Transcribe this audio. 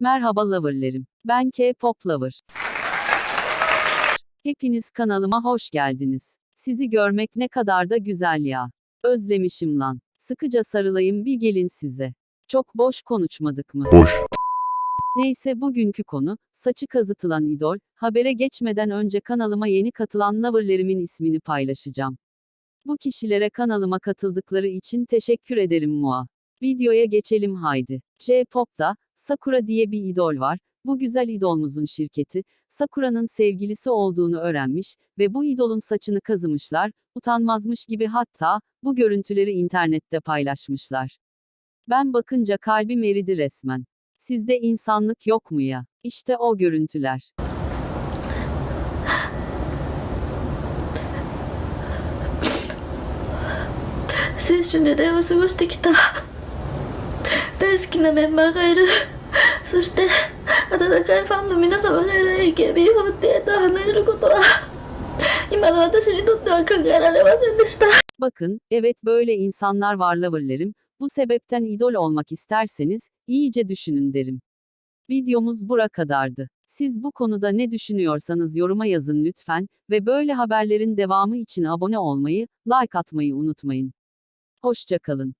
Merhaba loverlerim. Ben K-pop lover. Hepiniz kanalıma hoş geldiniz. Sizi görmek ne kadar da güzel ya. Özlemişim lan. Sıkıca sarılayım bir gelin size. Çok boş konuşmadık mı? Boş. Neyse bugünkü konu, saçı kazıtılan idol, habere geçmeden önce kanalıma yeni katılan loverlerimin ismini paylaşacağım. Bu kişilere kanalıma katıldıkları için teşekkür ederim Mua. Videoya geçelim haydi. J-Pop'ta, Sakura diye bir idol var, bu güzel idolumuzun şirketi, Sakura'nın sevgilisi olduğunu öğrenmiş ve bu idolun saçını kazımışlar, utanmazmış gibi hatta, bu görüntüleri internette paylaşmışlar. Ben bakınca kalbim eridi resmen. Sizde insanlık yok mu ya? İşte o görüntüler. 青春時代を過ごしてきた 大好きなメンバーがいるそして温かいファンの皆様がいる AKB48 を離れることは今の私にとっては考えられませんでした Bakın, evet böyle insanlar var loverlerim, bu sebepten idol olmak isterseniz, iyice düşünün derim. Videomuz bura kadardı. Siz bu konuda ne düşünüyorsanız yoruma yazın lütfen ve böyle haberlerin devamı için abone olmayı, like atmayı unutmayın. Hoşça kalın.